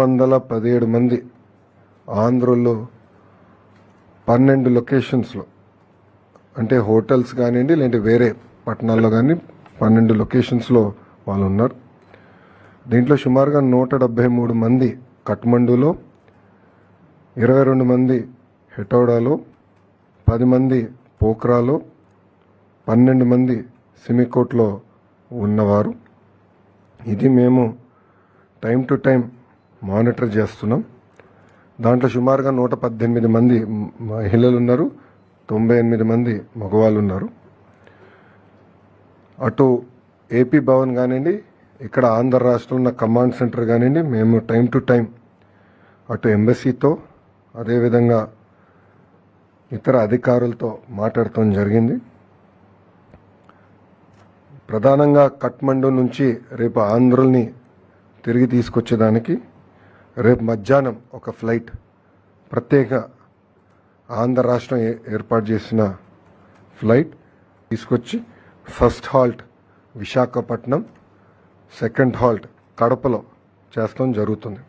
వందల పదిహేడు మంది ఆంధ్రలో పన్నెండు లొకేషన్స్లో అంటే హోటల్స్ కానివ్వండి లేదంటే వేరే పట్టణాల్లో కానీ పన్నెండు లొకేషన్స్లో వాళ్ళు ఉన్నారు. దీంట్లో సుమారుగా నూట డెబ్బై మూడు మంది కఠ్మండూలో ఇరవై రెండు మంది హెటౌడాలో పది మంది పోక్రాలో పన్నెండు మంది సిమికోట్లో ఉన్నవారు. ఇది మేము టైం టు టైం మానిటర్ చేస్తున్నాం. దాంట్లో సుమారుగా నూట పద్దెనిమిది మంది మహిళలు ఉన్నారు తొంభై ఎనిమిది మంది మగవాళ్ళు ఉన్నారు అటు ఏపీ భవన్ కానివ్వండి ఇక్కడ ఆంధ్ర రాష్ట్రంలో ఉన్న కమాండ్ సెంటర్ కానివ్వండి మేము టైం టు టైం అటు ఎంబసీతో అదేవిధంగా ఇతర అధికారులతో మాట్లాడటం జరిగింది. ప్రధానంగా కట్మండు నుంచి రేపు ఆంధ్రుల్ని తిరిగి తీసుకొచ్చేదానికి రేపు మధ్యాహ్నం ఒక ఫ్లైట్ ప్రత్యేక ఆంధ్ర రాష్ట్రం ఏ- ఏర్పాటు చేసిన ఫ్లైట్ తీసుకొచ్చి first halt Visakhapatnam second halt కడపలో చేస్తాం జరుగుతుంది.